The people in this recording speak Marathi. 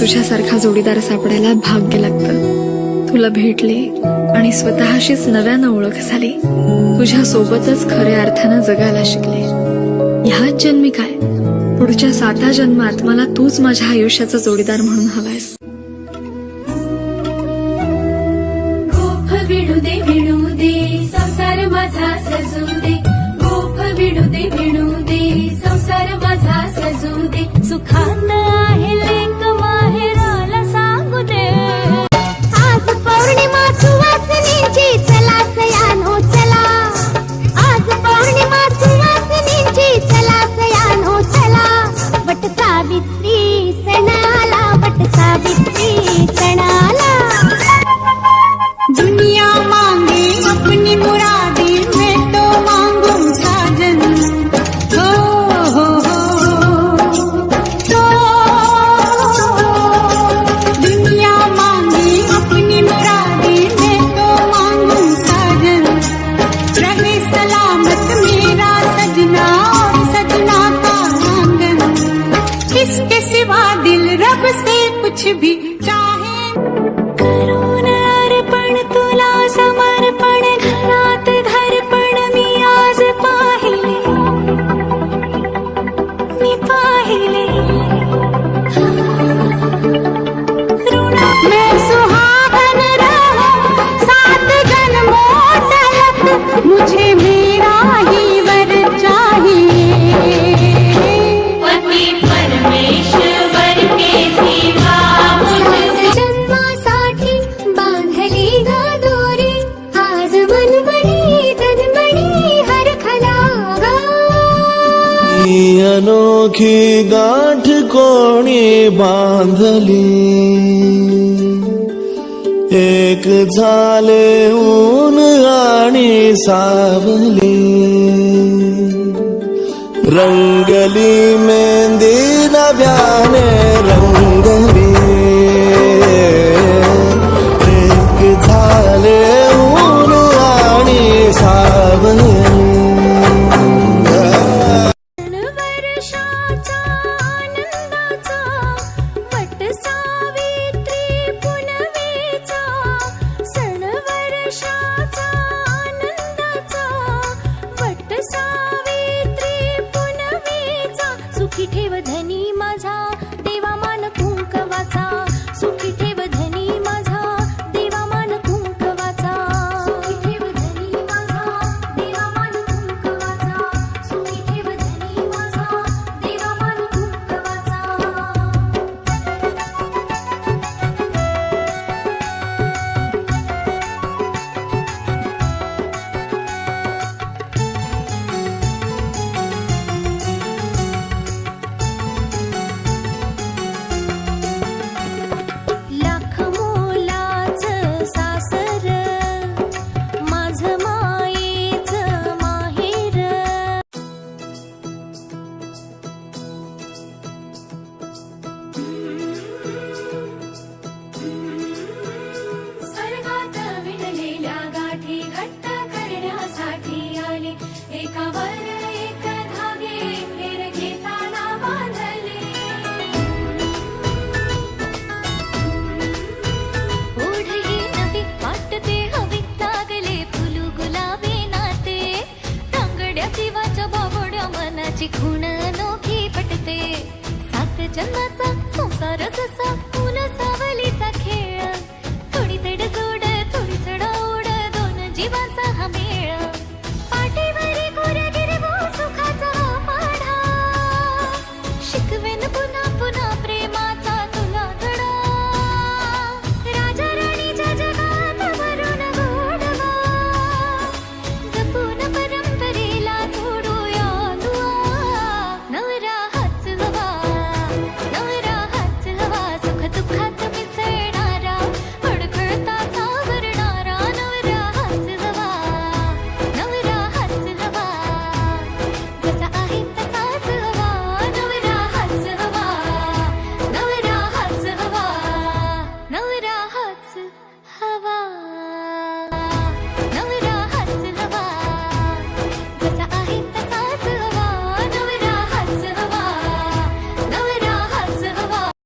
तुझ्यासारखा जोडीदार सापडायला भाग्य लागतं. तुला भेटले आणि स्वतःशीच नव्यानं ओळख झाली तुझ्या सोबतच खऱ्या अर्थानं जगायला शिकले. ह्याच जन्मी काय? पुढच्या साता जन्मात मला तूच माझ्या आयुष्याचा जोडीदार म्हणून हवायस. ीणा 你白脸。सुखी गाठ कोणी बांधली? एक झाले ऊन आणि सावली. रंगली मेंदी नव्याने रंगली. तुझी नोखी पटते. सात जन्माचा संसार जसा